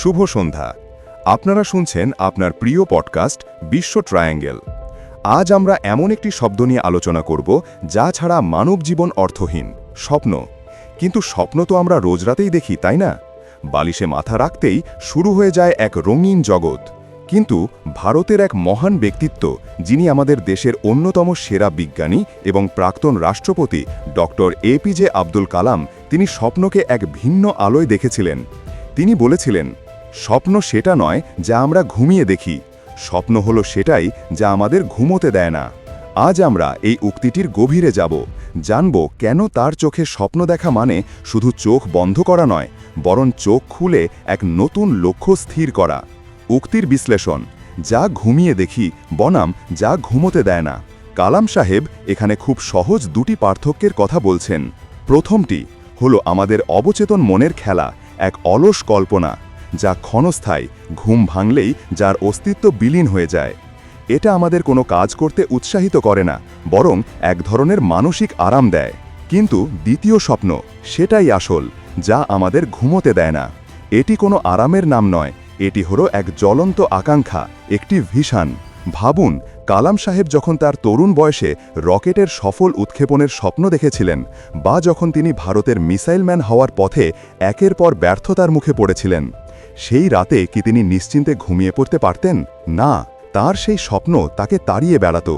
শুভ সন্ধ্যা। আপনারা শুনছেন আপনার প্রিয় পডকাস্ট বিশ্ব ট্রায়াঙ্গেল আজ আমরা এমন একটি শব্দ নিয়ে আলোচনা করব, যা ছাড়া মানব জীবন অর্থহীন, স্বপ্ন। কিন্তু স্বপ্ন তো আমরা রোজ রাতেই দেখি, তাই না? বালিশে মাথা রাখতেই শুরু হয়ে যায় এক রঙিন জগৎ। কিন্তু ভারতের এক মহান ব্যক্তিত্ব, যিনি আমাদের দেশের অন্যতম সেরা বিজ্ঞানী এবং প্রাক্তন রাষ্ট্রপতি, ডক্টর এপিজে আব্দুল কালাম, তিনি স্বপ্নকে এক ভিন্ন আলোয় দেখেছিলেন। তিনি বলেছিলেন স্বপ্ন সেটা নয় যা আমরা ঘুমিয়ে দেখি। স্বপ্ন হলো সেটাই যা আমাদের ঘুমোতে দেয় না। আজ আমরা এই উক্তিটির গভীরে যাব, জানব কেন তার চোখে স্বপ্ন দেখা মানে শুধু চোখ বন্ধ করা নয়, বরং চোখ খুলে এক নতুন লক্ষ্য স্থির করা। উক্তির বিশ্লেষণ, যা ঘুমিয়ে দেখি বনাম যা ঘুমোতে দেয় না। কালাম সাহেব এখানে খুব সহজ দুটি পার্থক্যের কথা বলছেন। প্রথমটি হলো আমাদের অবচেতন মনের খেলা, এক অলস কল্পনা যা ক্ষণস্থায়ী, ঘুম ভাঙলেই যার অস্তিত্ব বিলীন হয়ে যায়। এটা আমাদের কোনো কাজ করতে উৎসাহিত করে না, বরং এক ধরনের মানসিক আরাম দেয়। কিন্তু দ্বিতীয় স্বপ্ন, সেটাই আসল, যা আমাদের ঘুমোতে দেয় না। এটি কোনো আরামের নাম নয়, এটি হলো এক জ্বলন্ত আকাঙ্ক্ষা, একটি ভিশান। ভাবুন, কালাম সাহেব যখন তার তরুণ বয়সে রকেটের সফল উৎক্ষেপণের স্বপ্ন দেখেছিলেন, বা যখন তিনি ভারতের মিসাইলম্যান হওয়ার পথে একের পর ব্যর্থতার মুখে পড়েছিলেন। সেই রাতে কি তিনি নিশ্চিন্তে ঘুমিয়ে পড়তে পারতেন? না, তার সেই স্বপ্ন তাকে তাড়িয়ে বেড়াত।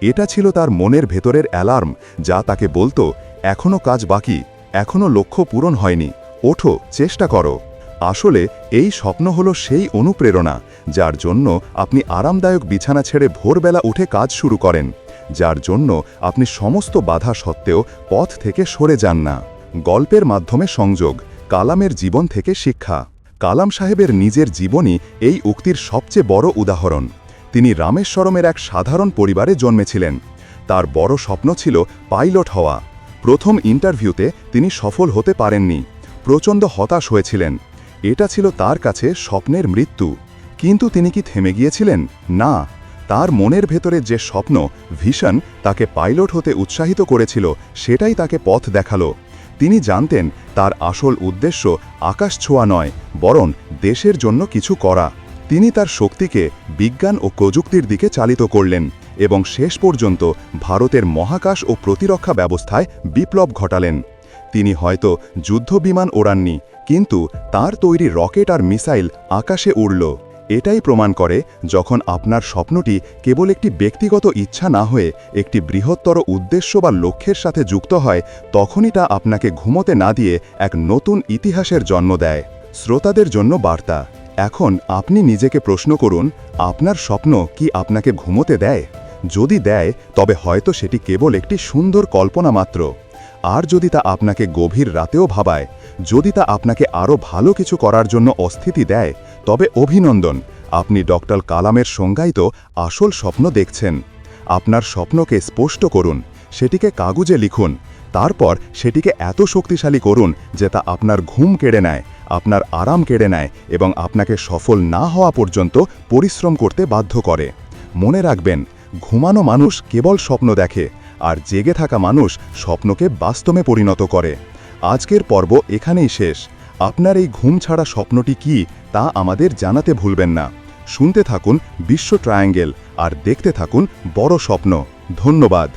এটা ছিল তার মনের ভেতরের অ্যালার্ম, যা তাকে বলতো এখনও কাজ বাকি এখনও লক্ষ্য পূরণ হয়নি, ওঠো, চেষ্টা করো। আসলে, এই স্বপ্ন হলো সেই অনুপ্রেরণা, যার জন্য আপনি আরামদায়ক বিছানা ছেড়ে ভোরবেলা উঠে কাজ শুরু করেন, যার জন্য আপনি সমস্ত বাধা সত্ত্বেও পথ থেকে সরে যান না। গল্পের মাধ্যমে সংযোগ, কালামের জীবন থেকে শিক্ষা। কালাম সাহেবের নিজের জীবনী এই উক্তির সবচেয়ে বড় উদাহরণ। তিনি রামেশ্বরমের এক সাধারণ পরিবারে জন্মেছিলেন। তার বড় স্বপ্ন ছিল পাইলট হওয়া। প্রথম ইন্টারভিউতে তিনি সফল হতে পারেননি। প্রচণ্ড হতাশ হয়েছিলেন। এটা ছিল তার কাছে স্বপ্নের মৃত্যু। কিন্তু তিনি কি থেমে গিয়েছিলেন? না। তার মনের ভেতরে যে স্বপ্ন, ভিশন, তাকে পাইলট হতে উৎসাহিত করেছিল, সেটাই তাকে পথ দেখাল। তিনি জানতেন তার আসল উদ্দেশ্য আকাশ ছোঁয়া নয়, বরং দেশের জন্য কিছু করা। তিনি তার শক্তিকে বিজ্ঞান ও প্রযুক্তির দিকে চালিত করলেন এবং শেষ পর্যন্ত ভারতের মহাকাশ ও প্রতিরক্ষা ব্যবস্থায় বিপ্লব ঘটালেন। তিনি হয়তো যুদ্ধবিমান ওড়াননি, কিন্তু তার তৈরি রকেট আর মিসাইল আকাশে উড়ল। এটাই প্রমাণ করে যখন আপনার স্বপ্নটি কেবল একটি ব্যক্তিগত ইচ্ছা না হয়ে একটি বৃহত্তর উদ্দেশ্য বা লক্ষ্যের সাথে যুক্ত হয়, তখনই তা আপনাকে ঘুমোতে না দিয়ে এক নতুন ইতিহাসের জন্ম দেয়। শ্রোতাদের জন্য বার্তা, এখন আপনি নিজেকে প্রশ্ন করুন, আপনার স্বপ্ন কি আপনাকে ঘুমোতে দেয়? যদি দেয়, তবে হয়তো সেটি কেবল একটি সুন্দর কল্পনা মাত্র। আর যদি তা আপনাকে গভীর রাতেও ভাবায়, যদি তা আপনাকে আরও ভালো কিছু করার জন্য অস্থিতি দেয় তবে অভিনন্দন, আপনি ডক্টর কালামের সংজ্ঞায়িত আসল স্বপ্ন দেখছেন। আপনার স্বপ্নকে স্পষ্ট করুন, সেটিকে কাগজে লিখুন, তারপর সেটিকে এত শক্তিশালী করুন যে তা আপনার ঘুম কেড়ে নেয়, আপনার আরাম কেড়ে নেয় এবং আপনাকে সফল না হওয়া পর্যন্ত পরিশ্রম করতে বাধ্য করে। মনে রাখবেন, ঘুমানো মানুষ কেবল স্বপ্ন দেখে, আর জেগে থাকা মানুষ স্বপ্নকে বাস্তবে পরিণত করে। আজকের পর্ব এখানেই শেষ। আপনার এই ঘুম ছাড়া স্বপ্নটি কি তা আমাদের জানাতে ভুলবেন না। শুনতে থাকুন বিশ্ব ট্রায়াঙ্গেল আর দেখতে থাকুন বড় স্বপ্ন। ধন্যবাদ।